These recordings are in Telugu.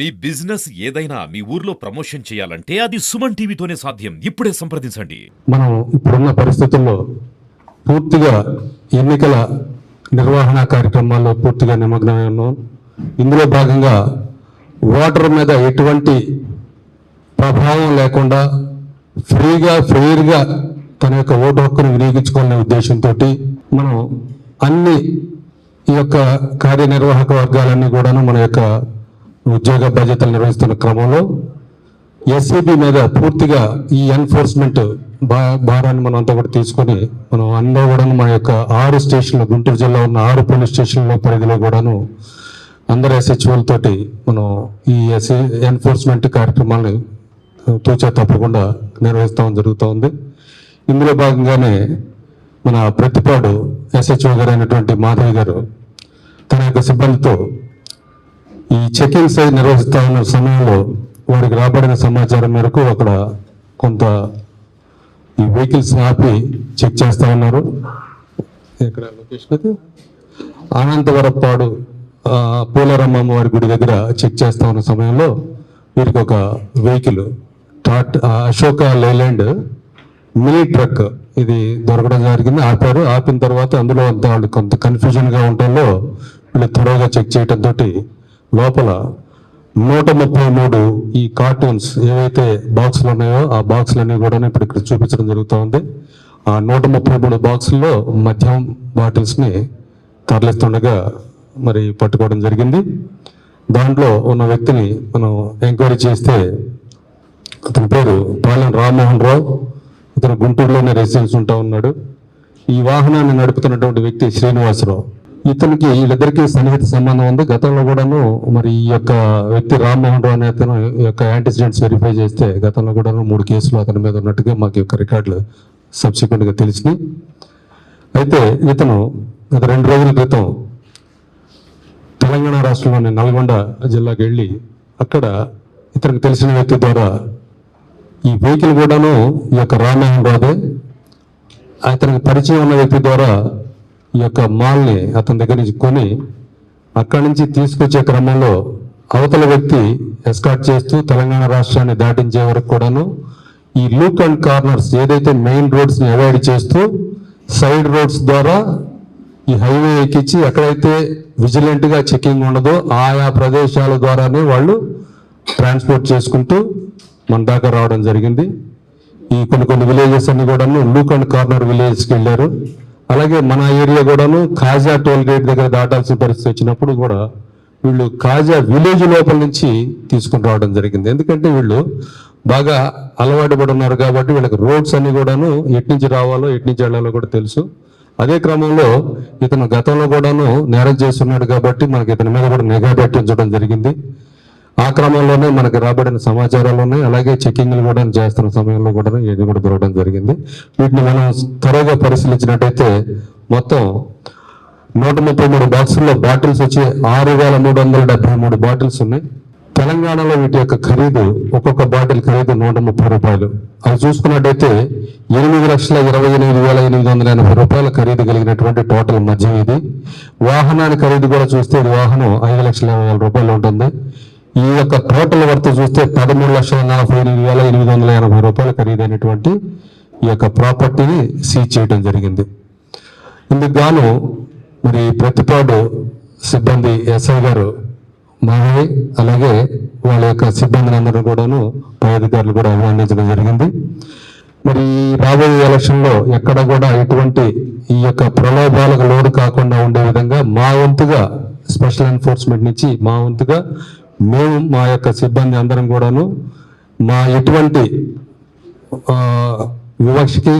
మీ బిజినెస్ ఏదైనా మీ ఊర్లో ప్రమోషన్ చేయాలంటే అది సుమన్ టీవీతోనే సాధ్యం. ఇప్పుడే సంప్రదించండి. మనం ఇప్పుడున్న పరిస్థితుల్లో పూర్తిగా ఎన్నికల నిర్వహణ కార్యక్రమాల్లో పూర్తిగా నిమగ్నమై ఉన్నాం. ఇందులో భాగంగా ఓటర్ మీద ఎటువంటి ప్రభావం లేకుండా ఫ్రీగా ఫెయిర్గా తన యొక్క ఓటు హక్కును వినియోగించుకోవాలనే ఉద్దేశంతో మనం అన్ని ఈ యొక్క కార్యనిర్వాహక వర్గాలన్నీ కూడాను మన యొక్క ఉద్యోగ బాధ్యతలు నిర్వహిస్తున్న క్రమంలో ఎస్సీబీ మీద పూర్తిగా ఈ ఎన్ఫోర్స్మెంట్ భా భారాన్ని మనం అంతా కూడా తీసుకొని మనం అందరూ కూడా మన యొక్క ఆరు స్టేషన్లు గుంటూరు జిల్లా ఉన్న ఆరు పోలీస్ స్టేషన్ల పరిధిలో కూడాను అందరు ఎస్హెచ్ఓలతోటి మనం ఈ ఎస్ఏ ఎన్ఫోర్స్మెంట్ కార్యక్రమాలను తూచా తప్పకుండా నిర్వహిస్తాం జరుగుతూ ఉంది. ఇందులో భాగంగానే మన ప్రతిపాడు ఎస్హెచ్ఓ గారు అయినటువంటి మాధవి గారు తన యొక్క సిబ్బందితో ఈ చెకింగ్ సైజ్ నిర్వహిస్తా ఉన్న సమయంలో వారికి రాబడిన సమాచారం మేరకు అక్కడ కొంత ఈ వెహికల్స్ ఆపి చెక్ చేస్తా ఉన్నారు. ఇక్కడ లొకేషన్ అది? అనంతవరపాడు పోలారమ్మ అమ్మవారి గుడి దగ్గర చెక్ చేస్తా ఉన్న సమయంలో వీరికి ఒక వెహికల్ టాట్ అశోక లేలాండ్ మినీ ట్రక్ ఇది దొరకడం జరిగింది. ఆపారు. ఆపిన తర్వాత అందులో అంత వాళ్ళు కొంత కన్ఫ్యూజన్గా ఉండటంలో వీళ్ళు త్వరగా చెక్ చేయటంతో లోపల నూట ముప్పై మూడు ఈ కార్టూన్స్ ఏవైతే బాక్సులు ఉన్నాయో ఆ బాక్సులన్నీ కూడా ఇప్పుడు ఇక్కడ చూపించడం జరుగుతూ ఉంది ఆ నూట ముప్పై మూడు బాక్సుల్లో మద్యం బాటిల్స్ని తరలిస్తుండగా మరి పట్టుకోవడం జరిగింది. దాంట్లో ఉన్న వ్యక్తిని మనం ఎంక్వైరీ చేస్తే అతని పేరు పాలెం రామ్మోహన్ రావు. ఇతను గుంటూరులోనే రెసిడెన్స్ ఉంటా ఉన్నాడు. ఈ వాహనాన్ని నడుపుతున్నటువంటి వ్యక్తి శ్రీనివాసరావు. ఇతనికి వీళ్ళిద్దరికి సన్నిహిత సంబంధం ఉంది. గతంలో కూడాను మరి ఈ యొక్క వ్యక్తి రామ్మోహన్ రావు అనే అతను ఈ యొక్క యాంటిసిడెంట్స్ వెరిఫై చేస్తే గతంలో కూడాను మూడు కేసులు అతని మీద ఉన్నట్టుగా మాకు యొక్క రికార్డులు సబ్సిక్వెంట్గా తెలిసినాయి. అయితే ఇతను గత రెండు రోజుల క్రితం తెలంగాణ రాష్ట్రంలోని నల్గొండ జిల్లాకి వెళ్ళి అక్కడ ఇతనికి తెలిసిన వ్యక్తి ద్వారా ఈ వెహికల్ కూడాను ఈ యొక్క రామోహన్ రాదే అతనికి పరిచయం ఉన్న వ్యక్తి ద్వారా ఈ యొక్క మాల్ని అతని దగ్గర నుంచి కొని అక్కడి నుంచి తీసుకొచ్చే క్రమంలో అవతల వ్యక్తి ఎస్కాట్ చేస్తూ తెలంగాణ రాష్ట్రాన్ని దాటించే వరకు కూడాను ఈ లూక్ అండ్ కార్నర్స్ ఏదైతే మెయిన్ రోడ్స్ని అవాయిడ్ చేస్తూ సైడ్ రోడ్స్ ద్వారా ఈ హైవే ఎక్కించి ఎక్కడైతే విజిలెంట్గా చెకింగ్ ఉండదో ఆయా ప్రదేశాల ద్వారానే వాళ్ళు ట్రాన్స్పోర్ట్ చేసుకుంటూ మన దాకా రావడం జరిగింది. ఈ కొన్ని కొన్ని విలేజెస్ అన్ని కూడాను లూక్ అండ్ కార్నర్ విలేజెస్కి వెళ్ళారు. అలాగే మన ఏరియా కూడాను కాజా టోల్ గేట్ దగ్గర దాటాల్సిన పరిస్థితి వచ్చినప్పుడు కూడా వీళ్ళు కాజా విలేజ్ లోపల నుంచి తీసుకుని రావడం జరిగింది. ఎందుకంటే వీళ్ళు బాగా అలవాటు పడి ఉన్నారు కాబట్టి వీళ్ళకి రోడ్స్ అన్ని కూడాను ఎటు నుంచి రావాలో ఎటు నుంచి వెళ్ళాలో కూడా తెలుసు. అదే క్రమంలో ఇతను గతంలో కూడాను నేరం చేస్తున్నాడు కాబట్టి మనకి ఇతని మీద కూడా నిఘా పెట్టించడం జరిగింది. ఆ క్రమంలోనే మనకి రాబడిన సమాచారాలు ఉన్నాయి. అలాగే చెకింగ్లు కూడా చేస్తున్న సమయంలో కూడా ఇది కూడా దొరకడం జరిగింది. వీటిని మనం త్వరగా పరిశీలించినట్టయితే మొత్తం నూట ముప్పై మూడు బాక్సుల్లో బాటిల్స్ వచ్చి ఆరు వేల మూడు వందల డెబ్బై మూడు బాటిల్స్ ఉన్నాయి. తెలంగాణలో వీటి యొక్క ఖరీదు ఒక్కొక్క బాటిల్ ఖరీదు నూట ముప్పై రూపాయలు. అది చూసుకున్నట్టయితే ఎనిమిది లక్షల ఇరవై ఎనిమిది వేల ఎనిమిది వందల ఎనభై రూపాయల ఖరీదు కలిగినటువంటి టోటల్ మద్యం ఇది. వాహనాన్ని ఖరీదు కూడా చూస్తే వాహనం ఐదు లక్షల యాభై వేల రూపాయలు ఉంటుంది. ఈ యొక్క టోటల్ వర్త్ చూస్తే పదమూడు లక్షల నలభై ఎనిమిది వేల ఎనిమిది వందల ఎనభై రూపాయల ఖరీదైనటువంటి ఈ యొక్క ప్రాపర్టీని సీజ్ చేయడం జరిగింది. ఇందుకు గాను మరి ప్రతిపాడు సిబ్బంది ఎస్ఐ గారు మావి అలాగే వాళ్ళ యొక్క సిబ్బందిని అందరూ కూడాను పై అధికారులు కూడా అభినందించడం జరిగింది. మరి రాబోయే ఎలక్షన్లో ఎక్కడ కూడా ఎటువంటి ఈ యొక్క ప్రలోభాలకు లోడు కాకుండా ఉండే విధంగా మా వంతుగా స్పెషల్ ఎన్ఫోర్స్మెంట్ నుంచి మా వంతుగా మేము మా యొక్క సిబ్బంది అందరం కూడాను మా ఎటువంటి వివక్షకి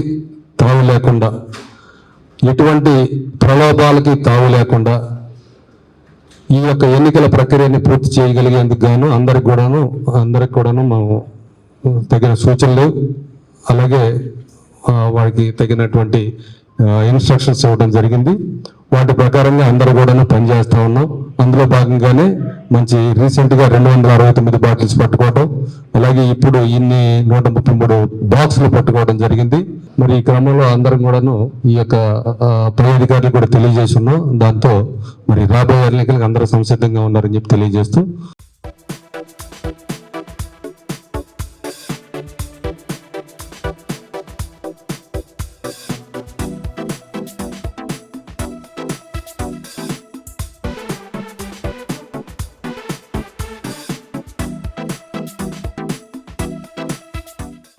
తావు లేకుండా ఎటువంటి ప్రలోభాలకి తావు లేకుండా ఈ యొక్క ఎన్నికల ప్రక్రియని పూర్తి చేయగలిగేందుకు గాను అందరికి కూడాను అందరికి కూడాను మేము తగిన సూచనలు అలాగే వారికి తగినటువంటి ఇన్స్ట్రక్షన్స్ ఇవ్వడం జరిగింది. వాటి ప్రకారంగా అందరూ కూడాను పనిచేస్తూ ఉన్నాం. అందులో భాగంగానే మంచి రీసెంట్గా రెండు వందల అరవై తొమ్మిది బాటిల్స్ పట్టుకోవడం అలాగే ఇప్పుడు ఇన్ని నూట ముప్పై మూడు బాక్సులు పట్టుకోవడం జరిగింది. మరి ఈ క్రమంలో అందరం కూడాను ఈ యొక్క పై అధికారులు కూడా తెలియజేసి ఉన్నాం దాంతో మరి రాబోయే ఎన్నికలకు అందరూ సంసిద్ధంగా ఉన్నారని చెప్పి తెలియజేస్తూ